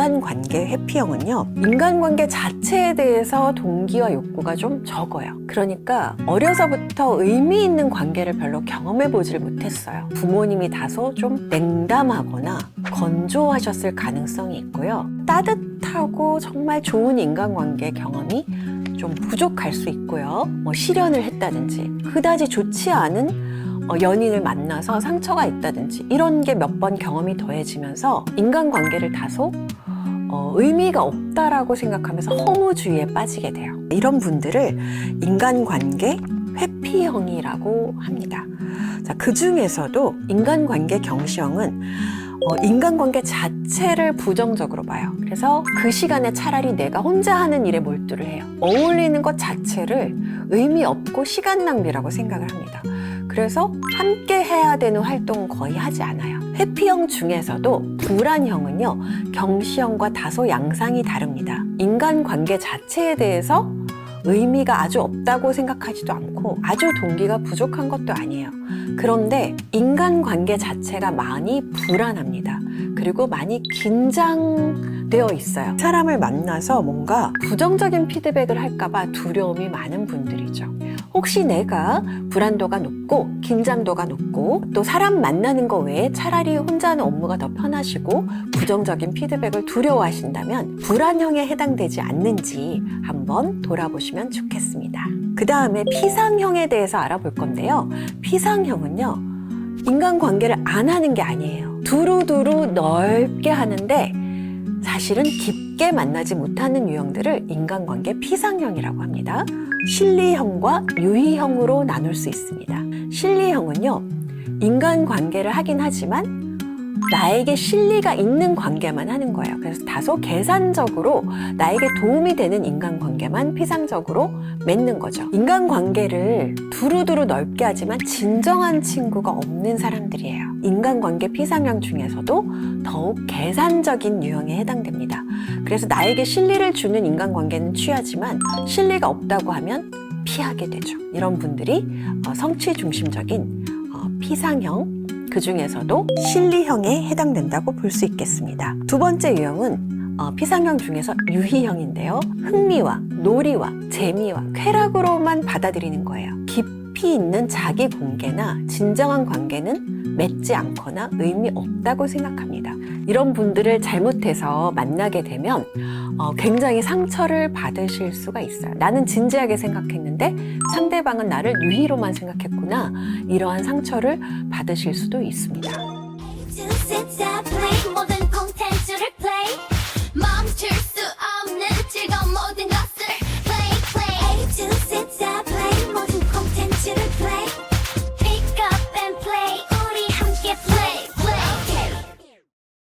인간관계 회피형은요, 인간관계 자체에 대해서 동기와 욕구가 좀 적어요. 그러니까 어려서부터 의미 있는 관계를 별로 경험해 보질 못했어요. 부모님이 다소 좀 냉담하거나 건조하셨을 가능성이 있고요. 따뜻하고 정말 좋은 인간관계 경험이 좀 부족할 수 있고요. 뭐 실연을 했다든지 그다지 좋지 않은 어, 연인을 만나서 상처가 있다든지 이런 게 몇 번 경험이 더해지면서 인간관계를 다소 어, 의미가 없다라고 생각하면서 허무주의에 빠지게 돼요. 이런 분들을 인간관계 회피형이라고 합니다. 자, 그 중에서도 인간관계 경시형은 어, 인간관계 자체를 부정적으로 봐요. 그래서 그 시간에 차라리 내가 혼자 하는 일에 몰두를 해요. 어울리는 것 자체를 의미 없고 시간 낭비라고 생각을 합니다. 그래서 함께 해야 되는 활동은 거의 하지 않아요. 회피형 중에서도 불안형은요, 경시형과 다소 양상이 다릅니다. 인간 관계 자체에 대해서 의미가 아주 없다고 생각하지도 않고 아주 동기가 부족한 것도 아니에요. 그런데 인간 관계 자체가 많이 불안합니다. 그리고 많이 긴장되어 있어요. 사람을 만나서 뭔가 부정적인 피드백을 할까봐 두려움이 많은 분들이죠. 혹시 내가 불안도가 높고 긴장도가 높고 또 사람 만나는 거 외에 차라리 혼자 하는 업무가 더 편하시고 부정적인 피드백을 두려워하신다면 불안형에 해당되지 않는지 한번 돌아보시면 좋겠습니다. 그 다음에 피상형에 대해서 알아볼 건데요. 피상형은요, 인간관계를 안 하는 게 아니에요. 두루두루 넓게 하는데 사실은 깊게 만나지 못하는 유형들을 인간관계 피상형이라고 합니다. 실리형과 유희형으로 나눌 수 있습니다. 실리형은요, 인간관계를 하긴 하지만 나에게 실리가 있는 관계만 하는 거예요. 그래서 다소 계산적으로 나에게 도움이 되는 인간관계만 피상적으로 맺는 거죠. 인간관계를 두루두루 넓게 하지만 진정한 친구가 없는 사람들이에요. 인간관계 피상형 중에서도 더욱 계산적인 유형에 해당됩니다. 그래서 나에게 실리를 주는 인간관계는 취하지만 실리가 없다고 하면 피하게 되죠. 이런 분들이 어, 성취 중심적인 어, 피상형 그 중에서도 실리형에 해당된다고 볼 수 있겠습니다. 두 번째 유형은 어, 피상형 중에서 유희형인데요. 흥미와 놀이와 재미와 쾌락으로만 받아들이는 거예요. 깊이 있는 자기 공개나 진정한 관계는 맺지 않거나 의미 없다고 생각합니다. 이런 분들을 잘못해서 만나게 되면 어, 굉장히 상처를 받으실 수가 있어요. 나는 진지하게 생각했는데 상대방은 나를 유희로만 생각했구나. 이러한 상처를 받으실 수도 있습니다.